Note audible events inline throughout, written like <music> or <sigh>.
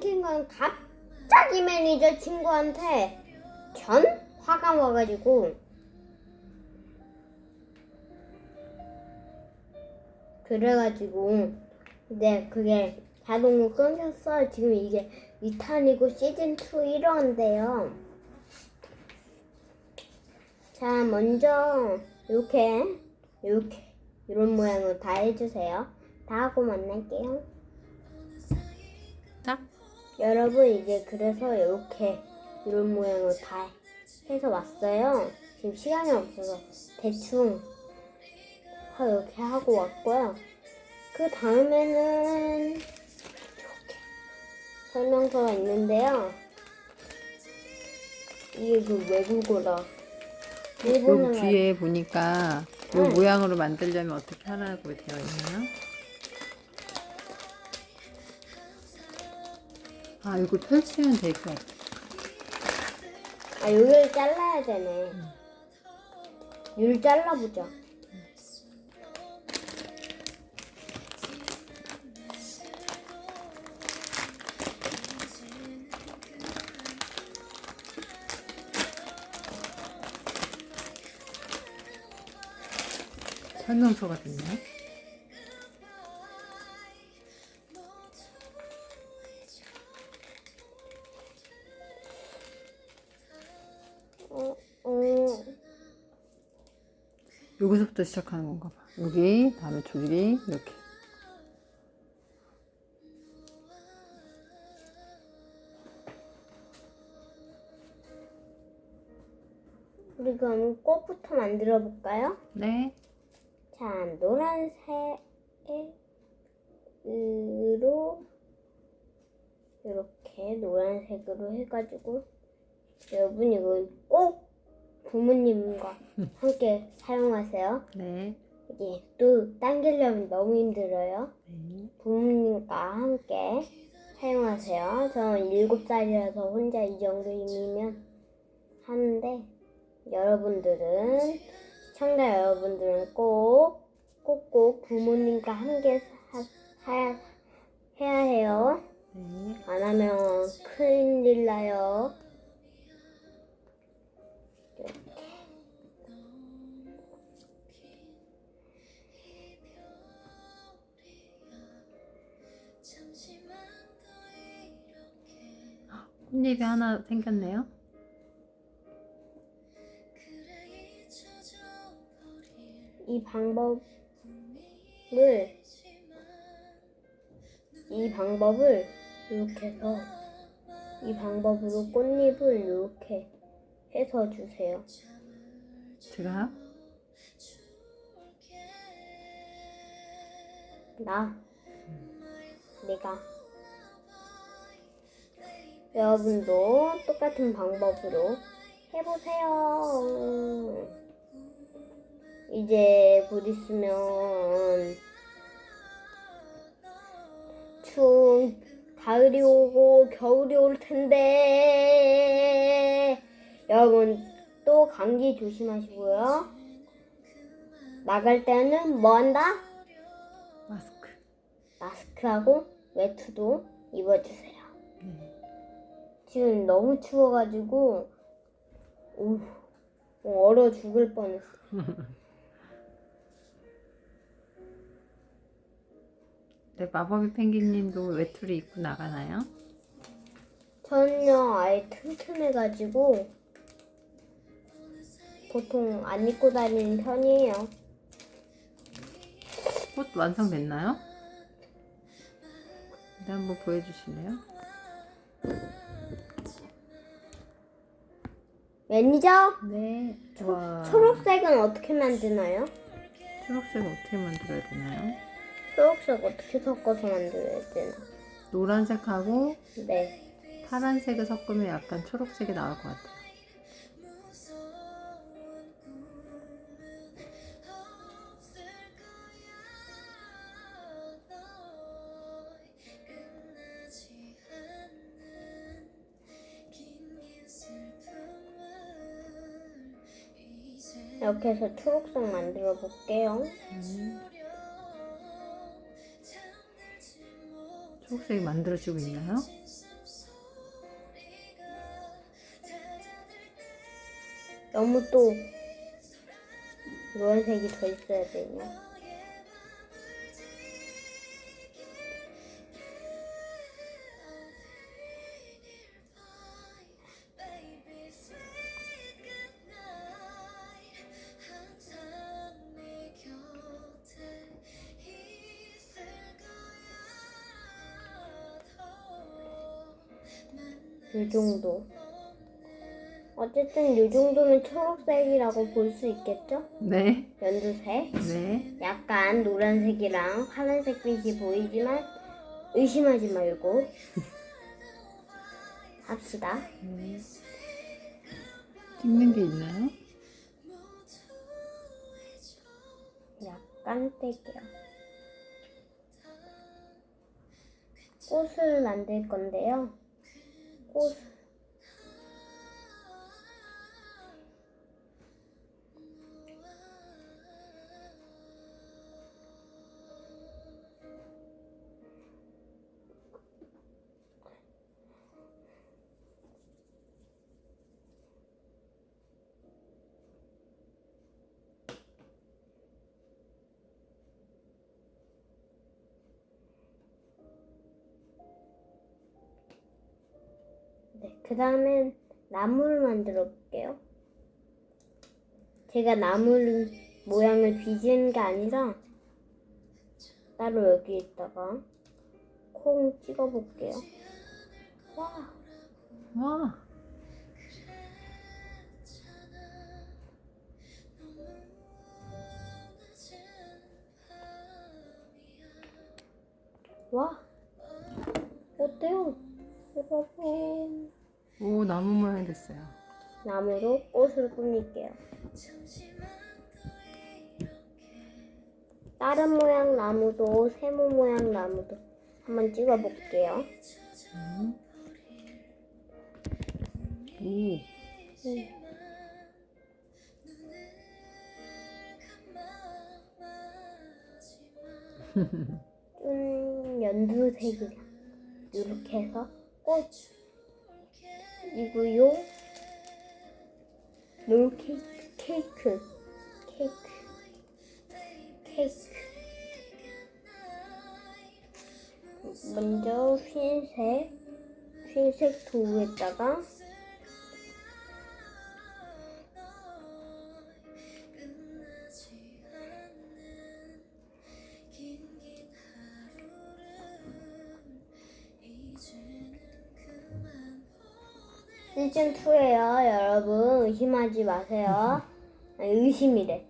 삼킨 건 갑자기 매니저 친구한테 전 화가 와가지고 그래가지고 네 그게 자동으로 끊겼어. 지금 이게 2탄이고 시즌 2 1화인데요. 자 먼저 이렇게 이렇게 이런 모양으로 다 해주세요. 다 하고 만날게요. 딱. 여러분 이제 그래서 이렇게 이런 모양으로 다 해서 왔어요. 지금 시간이 없어서 대충 하- 이렇게 하고 왔고요. 그 다음에는 이렇게 설명서가 있는데요. 이게 그 외국어라. 요 일본어라. 뒤에 보니까 요 응. 모양으로 만들려면 어떻게 하라고 되어 있나요? 아, 이거 펼치면 될 것 같아. 아 여기를 잘라야 되네. 율 잘라보자. 설명서가 됐네. 어, 어. 여기서부터 시작하는 건가 봐. 여기, 다음에 저기, 이렇게. 우리 그럼 꽃부터 만들어 볼까요? 네. 자, 노란색으로 이렇게 노란색으로 해가지고 여러분 이거 꼭 부모님과 함께 사용하세요. 네. 이게 또 당기려면 너무 힘들어요. 네. 부모님과 함께 사용하세요. 저는 7살이라서 혼자 이 정도 힘이면 하는데 여러분들은 시청자 여러분들은 꼭 꼭꼭 부모님과 함께 사, 사, 해야 해요. 네. 안 하면 큰일 나요. 꽃잎이 하나 생겼네요. 이 방법을 이 방법을 이렇게 해서 이 방법으로 꽃잎을 이렇게 해서 주세요. 제가 나 내가 여러분도 똑같은 방법으로 해보세요. 이제 곧 있으면 추운 가을이 오고 겨울이 올 텐데 여러분 또 감기 조심하시고요. 나갈 때는 뭐 한다? 마스크. 마스크하고 외투도 입어주세요. 네. 지금 너무 추워가지고 오, 얼어 죽을 뻔했어. <laughs> 네, 마법의 펭귄님도 외투를 입고 나가나요? 저는요 아예 튼튼해가지고 보통 안 입고 다니는 편이에요. 꽃 완성됐나요? 네, 한번 보여주실래요? 매니저 네. 와. 초록색은 어떻게 만드나요? 초록색 어떻게 만들어야 되나요? 초록색 어떻게 섞어서 만들어야 되나? 네. 노란색하고 파란색을 섞으면 약간 초록색이 나올 것 같아요. 이렇게 해서 초록색 만들어 볼게요. 음. 초록색이 만들어지고 있나요? 너무 또 노란색이 더 있어야 되냐? 이 정도. 어쨌든 이 정도면 초록색이라고 볼 수 있겠죠? 네. 연두색. 네. 약간 노란색이랑 파란색 빛이 보이지만 의심하지 말고 <laughs> 합시다. 네. 찍는 게 있나요? 약간 뗄게요. 꽃을 만들 건데요. 꽃. 그 다음엔 나무를 만들어 볼게요. 제가 나무를 모양을 빚은 게 아니라 따로 여기에다가 콩 찍어 볼게요. 와, 와. 와, 어때요? 여러분. 오, 나무 모양 됐어요. 나무로 꽃을 꾸밀게요. 다른 모양 나무도 세모 모양 나무도 한번 찍어 볼게요. 음. 오. <laughs> 좀 연두색이랑 이렇게 해서 꽃 이고요. 롤 케이크, 케이크, 케이크, 케이크. 먼저 흰색, 흰색 도우에다가 시즌 2예요, 여러분 의심하지 마세요. 아니 의심이래.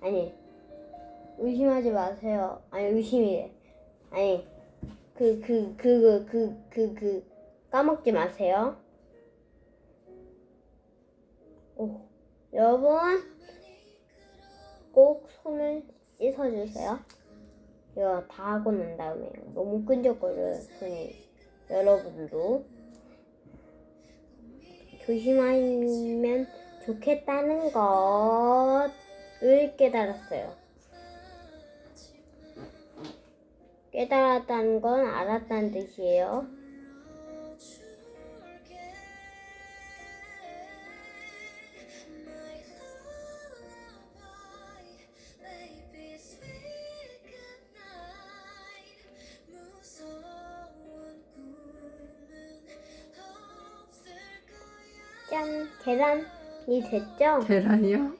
아니 의심하지 마세요. 아니 의심이래. 아니 그그 그 그 그 그 까먹지 마세요. 오 여러분 꼭 손을 씻어주세요. 이거 다 하고 난 다음에 너무 끈적거려요 손이. 여러분도 조심하면 좋겠다는 것을 깨달았어요. 깨달았다는 건 알았다는 뜻이에요. 짠! 계란이 됐죠? 계란이요?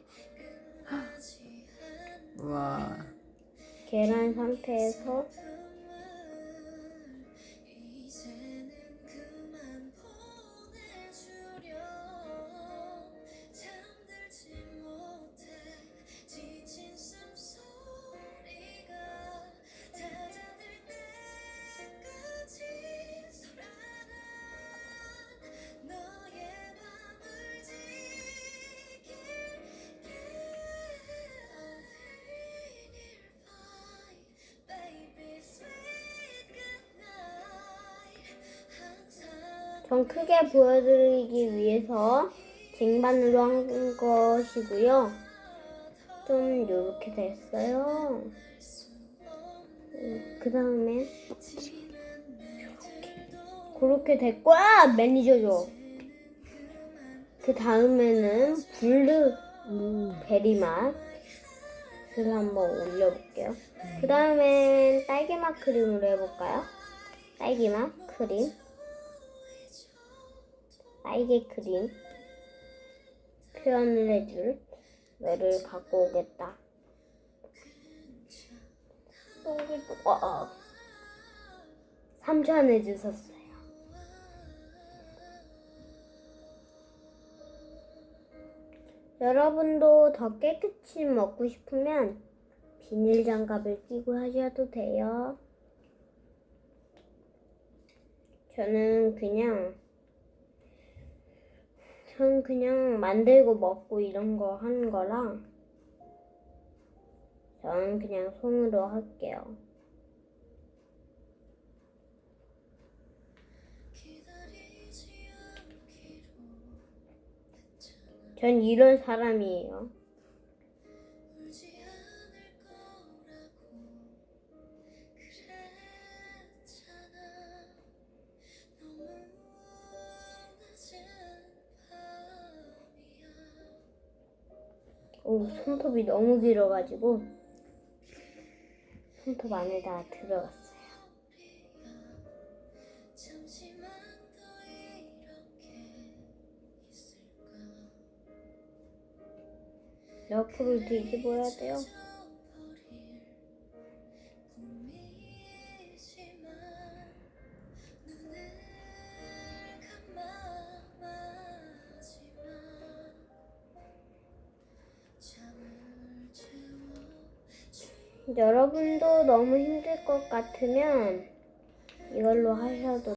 와. 계란 상태에서 전 크게 보여드리기 위해서 쟁반으로 한 것이고요. 좀 이렇게 됐어요. 그 다음에 그렇게 됐고 아 매니저죠. 그그 다음에는 블루 오. 베리맛을 한번 올려볼게요. 그 다음엔 딸기맛 크림으로 해볼까요? 딸기맛 크림. 딸기 크림. 표현을 해줄 너를 갖고 오겠다. 와. 3천 해 주셨어요. 여러분도 더 깨끗이 먹고 싶으면 비닐 장갑을 끼고 하셔도 돼요. 저는 그냥 저는 그냥 만들고 먹고 이런 거 하는 거라 저는 그냥 손으로 할게요. 전 이런 사람이에요. 오, 손톱이 너무 길어가지고 손톱 안에다 들어갔어요. 옆으로 뒤집어야 돼요. 여러분도 너무 힘들 것 같으면 이걸로 하셔도